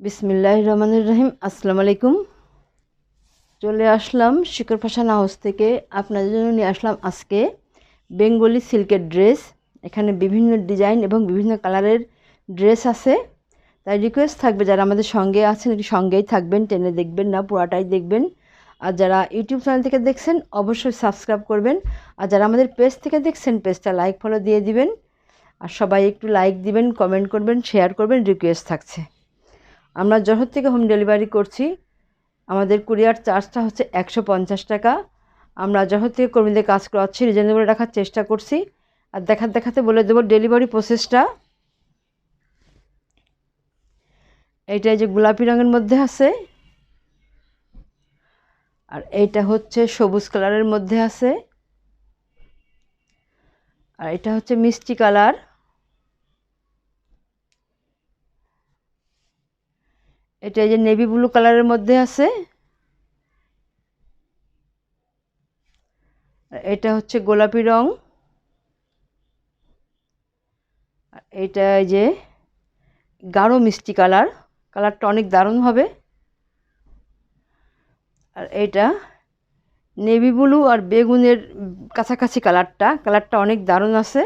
বিসমিল্লাহ রহমানুর রহিম। আসসালামু আলাইকুম। চলে আসলাম শিকর ফ্যাশন হাউস থেকে। আপনাদের জন্য নিয়ে আসলাম আজকে বেঙ্গলি সিল্কের ড্রেস। এখানে বিভিন্ন ডিজাইন এবং বিভিন্ন কালারের ড্রেস আছে। তাই রিকোয়েস্ট থাকবে যারা আমাদের সঙ্গে আছেন, একটু সঙ্গেই থাকবেন, টেনে দেখবেন না, পুরাটাই দেখবেন। আর যারা ইউটিউব চ্যানেল থেকে দেখছেন, অবশ্যই সাবস্ক্রাইব করবেন। আর যারা আমাদের পেজ থেকে দেখছেন পেজটা লাইক ফলো দিয়ে দিবেন। আর সবাই একটু লাইক দিবেন কমেন্ট করবেন শেয়ার করবেন রিকোয়েস্ট থাকছে। আমরা জহর থেকে হোম ডেলিভারি করছি। আমাদের কুরিয়ার চার্জটা হচ্ছে একশো পঞ্চাশ টাকা। আমরা জহর থেকে কর্মীদের কাজ করাচ্ছি রিজনেবল রাখার চেষ্টা করছি। আর দেখাতে দেখাতে বলে দেবো ডেলিভারি প্রসেসটা এইটা যে গোলাপি রঙের মধ্যে আছে। আর এইটা হচ্ছে সবুজ কালারের মধ্যে আছে। আর এটা হচ্ছে মিষ্টি কালার এটা এই যে নেভি ব্লু কালারের মধ্যে আছে। এটা হচ্ছে গোলাপি রং। এটা এই যে গাঢ় মিষ্টি কালার। কালারটা অনেক দারুণ হবে। আর এটা নেভি ব্লু আর বেগুনের কাছাকাছি কালারটা। কালারটা অনেক দারুণ আছে।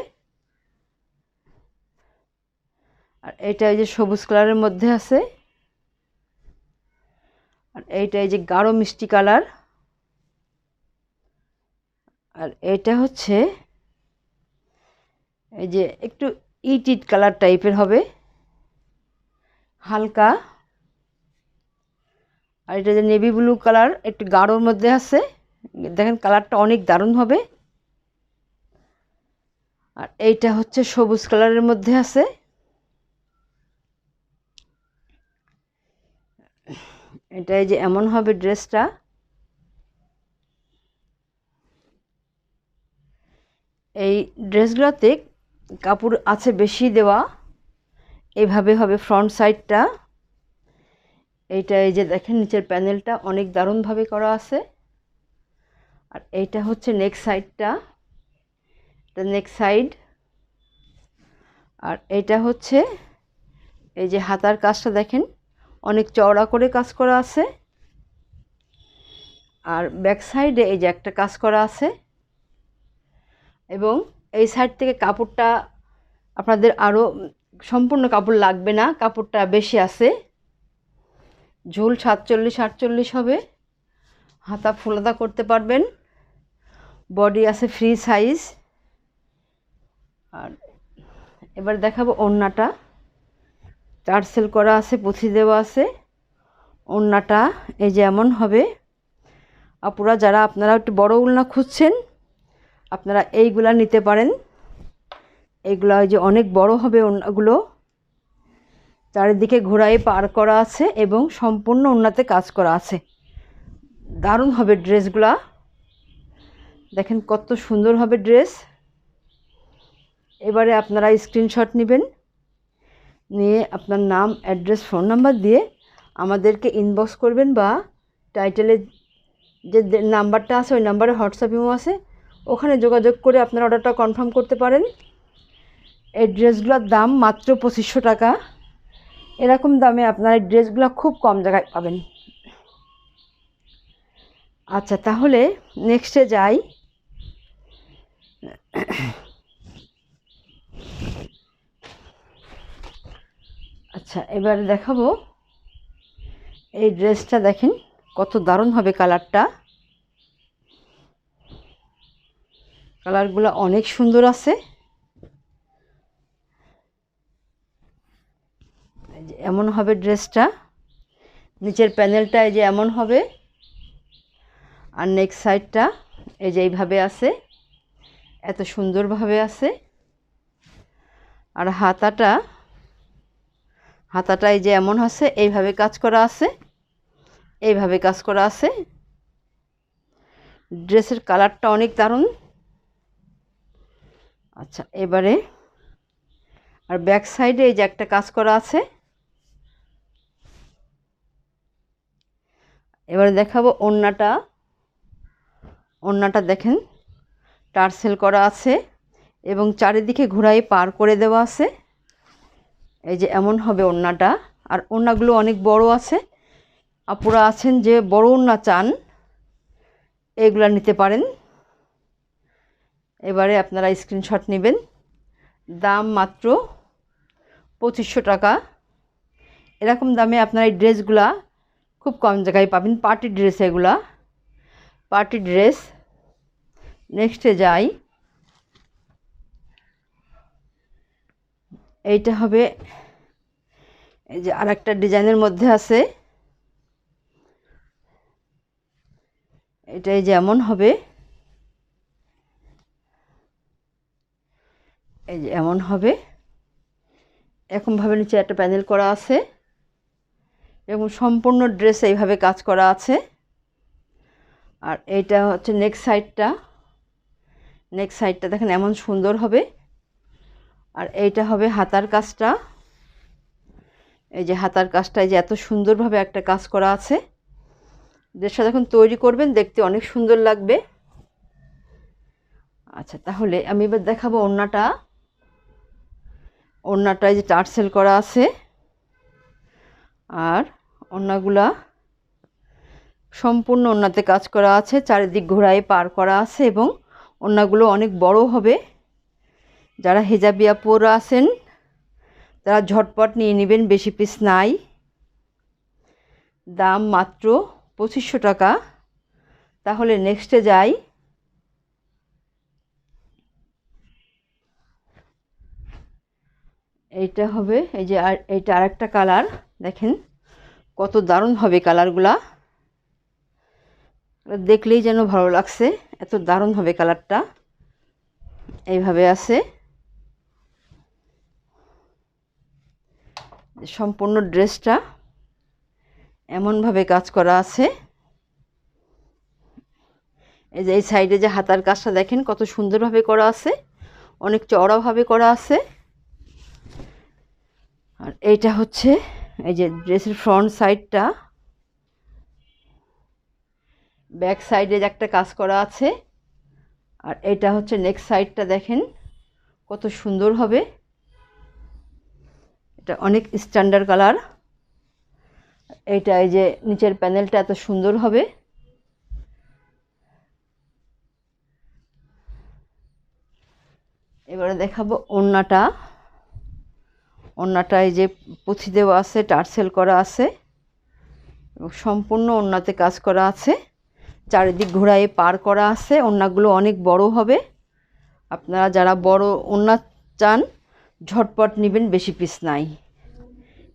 আর এটা এই যে সবুজ কালারের মধ্যে আছে। আর এইটা এই যে গাঢ় মিষ্টি কালার। আর এটা হচ্ছে এই যে একটু ইট ইট কালার টাইপের হবে। হালকা। আর এটা যে নেভি ব্লু কালার, একটু গাঢ়র মধ্যে আছে। দেখেন কালারটা অনেক দারুণ হবে। আর এইটা হচ্ছে সবুজ কালারের মধ্যে আছে। এটা এই যে এমন হবে ড্রেসটা। এই ড্রেসগুলোতে কাপড় আছে বেশি দেওয়া। এইভাবে হবে ফ্রন্ট সাইডটা। এইটা এই যে দেখেন, নিচের প্যানেলটা অনেক দারুণভাবে করা আছে। আর এইটা হচ্ছে নেক সাইডটা। এটা নেক সাইড। আর এইটা হচ্ছে এই যে হাতার কাজটা দেখেন। অনেক চওড়া করে কাজ করা আছে। আর ব্যাক সাইডে এই যে একটা কাজ করা আছে। এবং এই সাইড থেকে কাপড়টা আপনাদের আরও সম্পূর্ণ কাপড় লাগবে না, কাপড়টা বেশি আছে। ঝুল সাতচল্লিশ, আটচল্লিশ হবে। হাতা ফুলাতা করতে পারবেন। বডি আছে ফ্রি সাইজ আর এবার দেখাবো ওড়নাটা। চার্সেল করা আছে, পুঁথি দেওয়া আছে। ওড়নাটা এই যে এমন হবে। আপুরা, যারা আপনারা একটু বড় উলনা খুঁজছেন, আপনারা এইগুলা নিতে পারেন। এইগুলো ওই যে অনেক বড় হবে ওড়নাগুলো। চারিদিকে ঘোড়ায় পার করা আছে এবং সম্পূর্ণ ওড়নাতে কাজ করা আছে। দারুণ হবে ড্রেসগুলা। দেখেন কত সুন্দর হবে ড্রেস। এবারে আপনারা স্ক্রিনশট নেবেন। নিয়ে আপনার নাম অ্যাড্রেস ফোন নাম্বার দিয়ে আমাদেরকে ইনবক্স করবেন বা টাইটেলে যে নাম্বারটা আছে, ওই নাম্বারে হোয়াটসঅ্যাপ ইমো আছে, ওখানে যোগাযোগ করে আপনার অর্ডারটা কনফার্ম করতে পারেন। এই ড্রেসগুলোর দাম মাত্র পঁচিশশো টাকা। এরকম দামে আপনার এই ড্রেসগুলো খুব কম জায়গায় পাবেন। আচ্ছা তাহলে নেক্সটে যাই। আচ্ছা এবার দেখাবো। এই ড্রেসটা দেখেন, কত দারুণ হবে কালারটা। কালারগুলো অনেক সুন্দর আছে। এমন হবে ড্রেসটা। নিচের প্যানেলটা এই যে এমন হবে। আর নেক্সট সাইডটা এই যে এইভাবে আছে। এত সুন্দরভাবে আছে। আর হাতাটা হাতাটা এই যে এমন আছে, এইভাবে কাজ করা আছে, এইভাবে কাজ করা আছে। ড্রেসের কালারটা অনেক দারুণ। আচ্ছা এবারে আর ব্যাক সাইডে এই যে একটা কাজ করা আছে। এবারে দেখাবো ওড়নাটা ওড়নাটা দেখেন, টার্সেল করা আছে এবং চারিদিকে ঘোরাই পার করে দেওয়া আছে। এই যে এমন হবে ওড়নাটা। আর ওড়নাগুলো অনেক বড় আছে। আপুরা আছেন যে বড় ওড়না চান, এগুলা নিতে পারেন। এবারে আপনারা স্ক্রিনশট নেবেন। দাম মাত্র পঁচিশশো টাকা। এরকম দামে আপনারা এই ড্রেসগুলা খুব কম জায়গায় পাবেন, পার্টি ড্রেস এগুলা। Party dress. নেক্সটে যাই। এইটা হবে, এই যে আর একটা ডিজাইনের মধ্যে আছে। এটাই যেমন হবে, এই যে এমন হবে। এরকমভাবে নিচে একটা প্যানেল করা আছে, এবং সম্পূর্ণ ড্রেস এইভাবে কাজ করা আছে। আর এইটা হচ্ছে নেক্সট সাইডটা। নেক্সট সাইডটা দেখেন এমন সুন্দর হবে। আর এইটা হবে হাতার কাজটা। এই যে হাতার কাজটা, এই যে এত সুন্দরভাবে একটা কাজ করা আছে। ড্রেসটা যখন তৈরি করবেন, দেখতে অনেক সুন্দর লাগবে। আচ্ছা তাহলে আমি এবার দেখাবো ওড়নাটা। ওড়নাটায় যে টার্সেল করা আছে। আর ওড়নাগুলা সম্পূর্ণ ওড়নাতে কাজ করা আছে। চারিদিক ঘোড়ায় পার করা আছে এবং ওড়নাগুলো অনেক বড় হবে। যারা হেজাবিয়া পোরা আছেন, তারা ঝটপট নিয়ে নেবেন বেশি পিস নাই। দাম মাত্র পঁচিশশো টাকা। তাহলে নেক্সটে যাই। এইটা হবে, এই যে আর, এইটা আরেকটা কালার দেখেন কত দারুণ হবে কালারগুলা দেখলেই যেন ভালো লাগছে, এত দারুণ হবে কালারটা এইভাবে আছে। সম্পূর্ণ ড্রেসটা এমনভাবে কাজ করা আছে। এই যে এই সাইডে যে হাতার কাজটা দেখেন কত সুন্দরভাবে করা আছে, অনেক চওড়াভাবে করা আছে। আর এইটা হচ্ছে এই যে ড্রেসের ফ্রন্ট সাইডটা। ব্যাক সাইডে যে একটা কাজ করা আছে। আর এটা হচ্ছে নেক্সট সাইডটা দেখেন কত সুন্দর হবে। এটা অনেক স্ট্যান্ডার্ড কালার এইটা এই যে নিচের প্যানেলটা এত সুন্দর হবে। এবারে দেখাবো ওড়নাটা। ওড়নাটায় যে পুঁথি দেওয়া আছে, টার্সেল করা আছে এবং সম্পূর্ণ ওড়নাতে কাজ করা আছে। চারিদিক ঘোড়ায় পার করা আছে। ওড়নাগুলো অনেক বড় হবে। আপনারা যারা বড় ওড়না চান ঝটপট নেবেন, বেশি পিস নাই।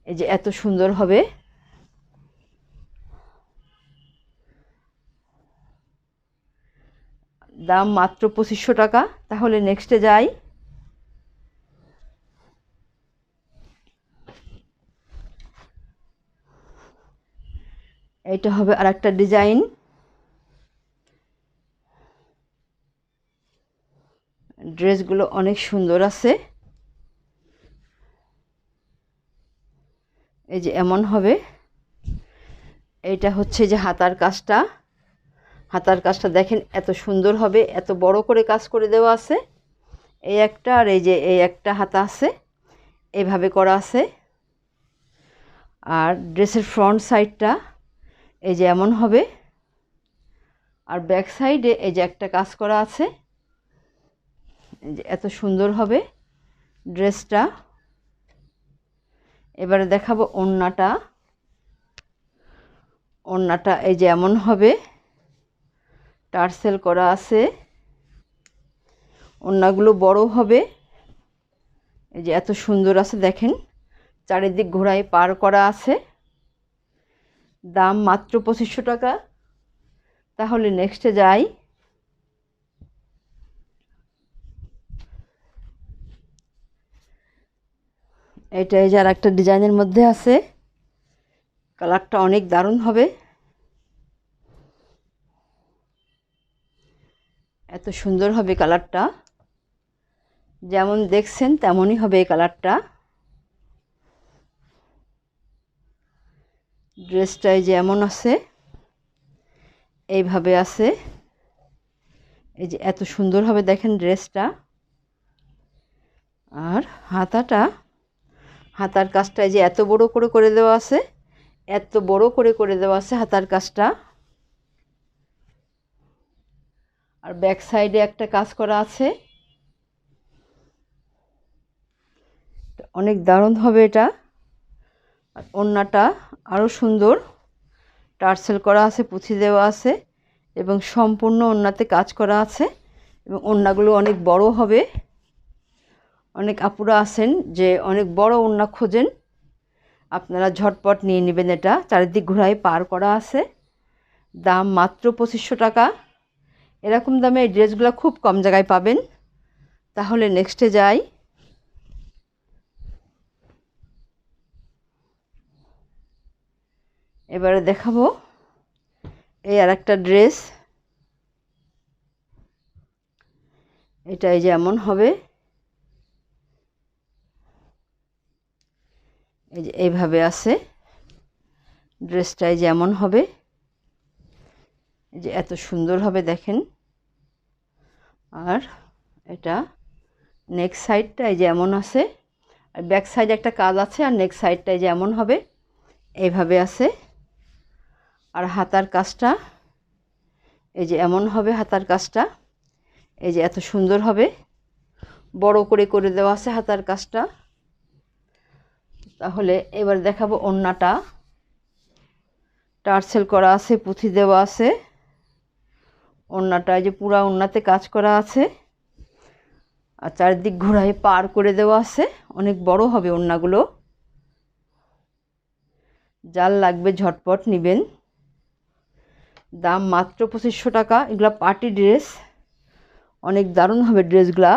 এই যে এত সুন্দর হবে। দাম মাত্র পঁচিশশো টাকা। তাহলে নেক্সটে যাই। এইটা হবে আর একটা ডিজাইন ড্রেসগুলো অনেক সুন্দর আছে। এই যে এমন হবে। এইটা হচ্ছে যে হাতার কাজটা। হাতার কাজটা দেখেন এত সুন্দর হবে, এত বড় করে কাজ করে দেওয়া আছে। এই একটা আর এই যে এই একটা হাতা আছে, এভাবে করা আছে। আর ড্রেসের ফ্রন্ট সাইডটা এই যে এমন হবে। আর ব্যাক সাইডে এই যে একটা কাজ করা আছে। এত সুন্দর হবে ড্রেসটা। এবারে দেখাবো ওড়নাটা। ওড়নাটা এই যে এমন হবে। টার্সেল করা আছে। ওড়নাগুলো বড় হবে। এই যে এত সুন্দর আছে দেখেন। চারিদিক ঘোড়ায় পার করা আছে। দাম মাত্র পঁচিশশো টাকা। তাহলে নেক্সটে যাই। এটা এই যে আর একটা ডিজাইনের মধ্যে আছে। কালারটা অনেক দারুণ হবে। এত সুন্দর হবে কালারটা। যেমন দেখছেন তেমনই হবে এই কালারটা। ড্রেসটায় যেমন আছে, এইভাবে আছে। এই যে এত সুন্দর হবে দেখেন ড্রেসটা। আর হাতাটা হাতার কাজটা যে এত বড় করে করে দেওয়া আছে, এত বড় করে করে দেওয়া আছে হাতার কাজটা। আর ব্যাক সাইডে একটা কাজ করা আছে। অনেক দারুণ হবে এটা। আর ওড়নাটা আরও সুন্দর। টার্সেল করা আছে, পুঁথি দেওয়া আছে এবং সম্পূর্ণ ওড়নাতে কাজ করা আছে এবং ওড়নাগুলো অনেক বড় হবে। অনেক আপুরা আছেন যে অনেক বড় ওড়না খোঁজেন। আপনারা ঝটপট নিয়ে নেবেন এটা। চারিদিক ঘোরায় পার করা আছে। দাম মাত্র পঁচিশশো টাকা। এরকম দামে এই ড্রেসগুলো খুব কম জায়গায় পাবেন। তাহলে নেক্সটে যাই। এবারে দেখাবো এই আর একটা ড্রেস। এটা এই যে এমন হবে। এই যে এইভাবে আছে। ড্রেসটাই যেমন হবে। এই যে এত সুন্দর হবে দেখেন। আর এটা নেক সাইডটাই যেমন আছে। আর ব্যাক সাইডে একটা কাজ আছে, আর নেক সাইডটাই যেমন হবে, এইভাবে আছে। আর হাতার কাজটা, এই যে এমন হবে হাতার কাজটা, এই যে এত সুন্দর হবে। বড় করে করে দেওয়া আছে হাতার কাজটা। তাহলে এবার দেখাবো ওড়নাটা টার্সেল করা আছে, পুঁথি দেওয়া আছে। ওড়নাটা যে পুরা ওড়নাতে কাজ করা আছে। আর চারদিক ঘোরায় পার করে দেওয়া আছে। অনেক বড় হবে ওড়নাগুলো যার লাগবে, ঝটপট নেবেন। দাম মাত্র পঁচিশশো টাকা। এগুলো পার্টি ড্রেস। অনেক দারুণ হবে ড্রেসগুলা।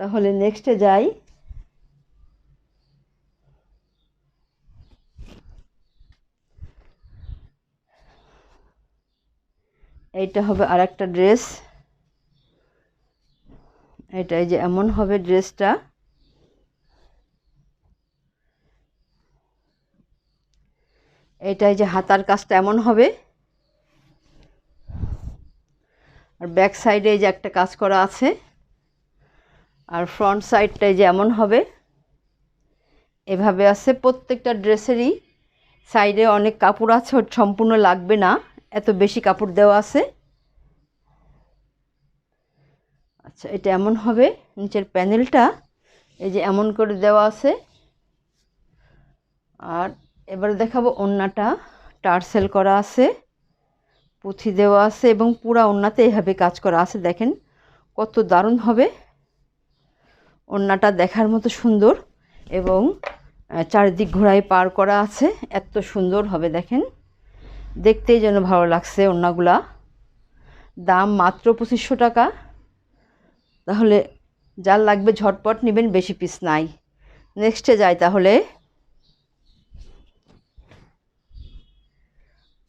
তাহলে নেক্সটে যাই। এইটা হবে আর একটা ড্রেস। এটা এই যে এমন হবে ড্রেসটা। এটাই যে হাতার কাজটা এমন হবে। আর ব্যাক সাইডে যে একটা কাজ করা আছে। আর ফ্রন্ট সাইডটাই যে এমন হবে। এভাবে আছে প্রত্যেকটা ড্রেসেরই। সাইডে অনেক কাপড় আছে সম্পূর্ণ লাগবে না। এত বেশি কাপড় দেওয়া আছে। আচ্ছা এটা এমন হবে, নিচের প্যানেলটা এই যে এমন করে দেওয়া আছে। আর এবারে দেখাবো ওড়নাটা টার্সেল করা আছে, পুঁথি দেওয়া আছে এবং পুরা ওড়নাতে এইভাবে কাজ করা আছে। দেখেন কত দারুণ হবে। ওড়নাটা দেখার মতো সুন্দর এবং চারিদিক ঘোড়ায় পার করা আছে, এত সুন্দর হবে, দেখেন। দেখতেই যেন ভালো লাগছে ওড়নাগুলা। দাম মাত্র পঁচিশশো টাকা। তাহলে যার লাগবে ঝটপট নেবেন, বেশি পিস নাই। নেক্সটে যাই তাহলে।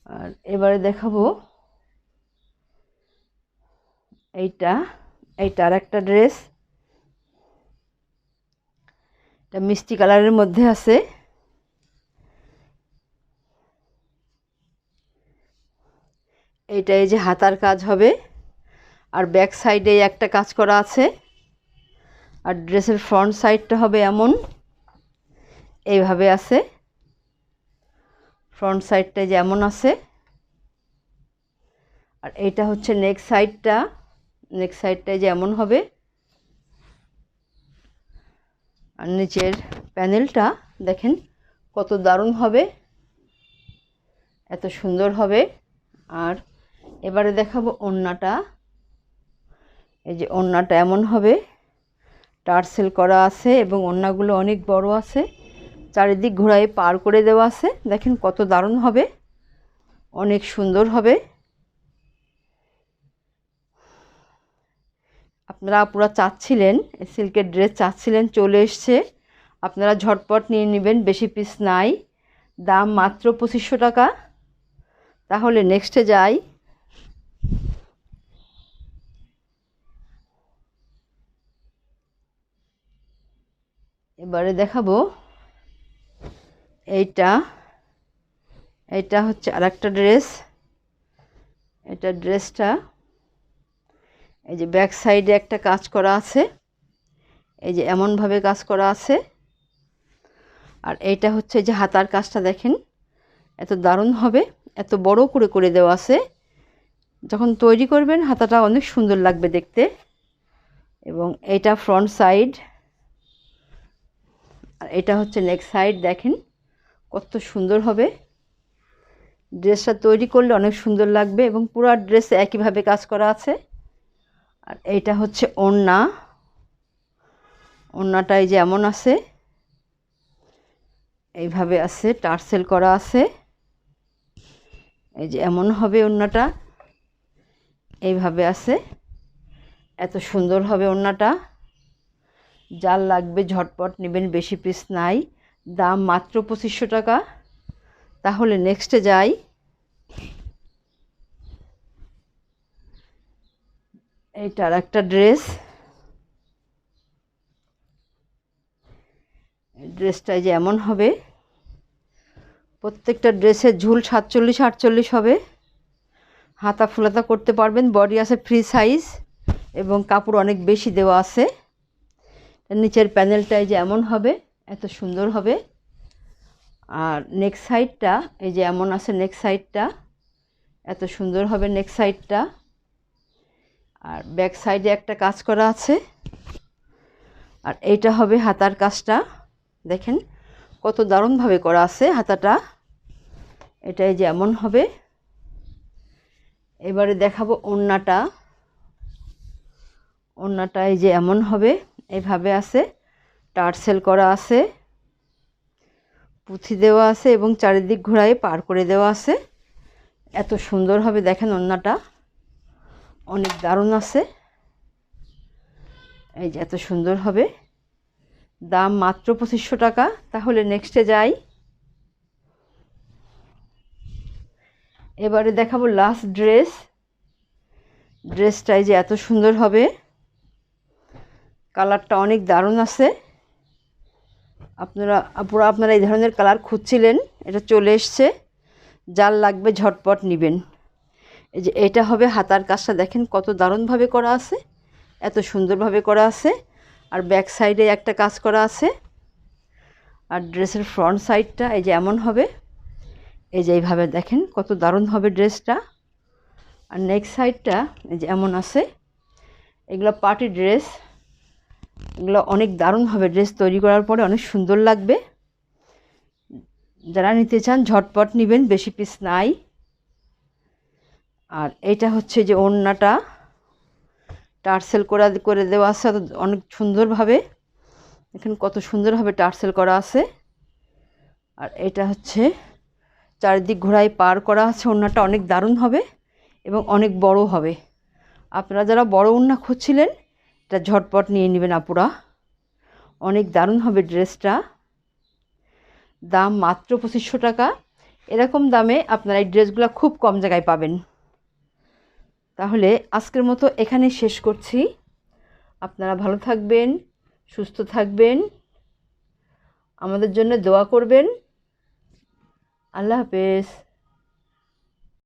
আর এবারে দেখাবো। এইটা এইটা আর একটা ড্রেস এটা মিষ্টি কালারের মধ্যে আছে। এইটা এই যে হাতার কাজ হবে। আর ব্যাক সাইডে একটা কাজ করা আছে। আর ড্রেসের ফ্রন্ট সাইডটা হবে এমন। এইভাবে আছে। ফ্রন্ট সাইডটা যেমন আছে। আর এইটা হচ্ছে নেক সাইডটা নেক সাইডটায় যেমন হবে। আর নিচের প্যানেলটা দেখেন কত দারুণ হবে। এত সুন্দর হবে। আর এবারে দেখাবো ওড়নাটা। এই যে ওড়নাটা এমন হবে, টার্সেল করা আছে এবং ওড়নাগুলো অনেক বড় আছে, চারিদিক ঘোড়ায় পার করে দেওয়া আছে। দেখেন কত দারুণ হবে, অনেক সুন্দর হবে। আপনারা পুরো চাচ্ছিলেন সিল্কের ড্রেস চাচ্ছিলেন, চলে এসছে। আপনারা ঝটপট নিয়ে নেবেন, বেশি পিস নাই। দাম মাত্র পঁচিশশো টাকা। তাহলে নেক্সটে যাই। এবারে দেখাবো। এইটা এইটা হচ্ছে আর একটা ড্রেস। এটা ড্রেসটা, এই যে ব্যাক সাইডে একটা কাজ করা আছে। এই যে এমনভাবে কাজ করা আছে। আর এইটা হচ্ছে যে হাতার কাজটা দেখেন, এত দারুণ হবে, এত বড় করে করে দেওয়া আছে। যখন তৈরি করবেন, হাতাটা অনেক সুন্দর লাগবে দেখতে। এবং এটা ফ্রন্ট সাইড আর এটা হচ্ছে নেক সাইড দেখেন কত সুন্দর হবে। ড্রেসটা তৈরি করলে অনেক সুন্দর লাগবে এবং পুরো ড্রেসে একইভাবে কাজ করা আছে। আর এইটা হচ্ছে ওড়না। ওড়নাটাই যেমন আছে, এইভাবে আছে, টার্সেল করা আছে। এই যে এমন হবে ওড়নাটা, এইভাবে আছে। এত সুন্দর হবে ওড়নাটা। যার লাগবে ঝটপট নেবেন, বেশি পিস নাই। দাম মাত্র পঁচিশশো টাকা। তাহলে নেক্সটে যাই। এইটার একটা ড্রেস ড্রেসটাই যে এমন হবে। প্রত্যেকটা ড্রেসের ঝুল সাতচল্লিশ, আটচল্লিশ হবে। হাতা ফুলাতা করতে পারবেন বডি আছে ফ্রি সাইজ এবং কাপড় অনেক বেশি দেওয়া আছে। নিচের প্যানেলটাই যে এমন হবে, এত সুন্দর হবে। আর নেক সাইডটা এই যে এমন আছে নেক সাইডটা এত সুন্দর হবে নেক সাইডটা আর ব্যাক সাইডে একটা কাজ করা আছে। আর এইটা হবে হাতার কাজটা। দেখেন কত দারুণভাবে করা আছে হাতাটা। এটাই যে এমন হবে। এবারে দেখাবো ওড়নাটা এই যে এমন হবে। এইভাবে আছে, টার্সেল করা আছে, পুঁথি দেওয়া আছে এবং চারিদিক ঘোরায় পার করে দেওয়া আছে। এত সুন্দর হবে দেখেন ওড়নাটা, অনেক দারুণ আছে। এই যে এত সুন্দর হবে। দাম মাত্র পঁচিশশো টাকা, তাহলে নেক্সটে যাই। এবারে দেখাবো লাস্ট ড্রেস ড্রেসটাই যে এত সুন্দর হবে। কালারটা অনেক দারুণ আছে। আপনারা পুরো আপনারা এই ধরনের কালার খুঁজছিলেন, এটা চলে এসছে। যার লাগবে ঝটপট নেবেন। এই যে এটা হবে হাতার কাজটা, দেখেন কত দারুণভাবে করা আছে, এত সুন্দরভাবে করা আছে। আর ব্যাক সাইডে একটা কাজ করা আছে। আর ড্রেসের ফ্রন্ট সাইডটা এই যে এমন হবে। এই যে এইভাবে দেখেন কত দারুণ হবে ড্রেসটা। আর নেক্সট সাইডটা এই যে এমন আছে। এগুলো পার্টি ড্রেস। এগুলো অনেক দারুণভাবে ড্রেস তৈরি করার পরে, অনেক সুন্দর লাগবে। যারা নিতে চান, ঝটপট নেবেন, বেশি পিস নাই। আর এটা হচ্ছে যে ওড়নাটা, টার্সেল করা, করে দেওয়া আছে অনেক সুন্দরভাবে। এখানে কত সুন্দরভাবে টার্সেল করা আছে। আর এটা হচ্ছে চারিদিক ঘোড়ায় পার করা আছে, ওড়নাটা অনেক দারুণ হবে এবং অনেক বড় হবে। আপনারা যারা বড় ওড়না খুঁজছিলেন এটা ঝটপট নিয়ে নেবেন আপুরা। অনেক দারুণ হবে ড্রেসটা। দাম মাত্র পঁচিশশো টাকা। এরকম দামে আপনারা এই ড্রেসগুলো খুব কম জায়গায় পাবেন। তাহলে আজকের মতো এখানে শেষ করছি। আপনারা ভালো থাকবেন, সুস্থ থাকবেন, আমাদের জন্য দোয়া করবেন। আল্লাহ হাফেজ।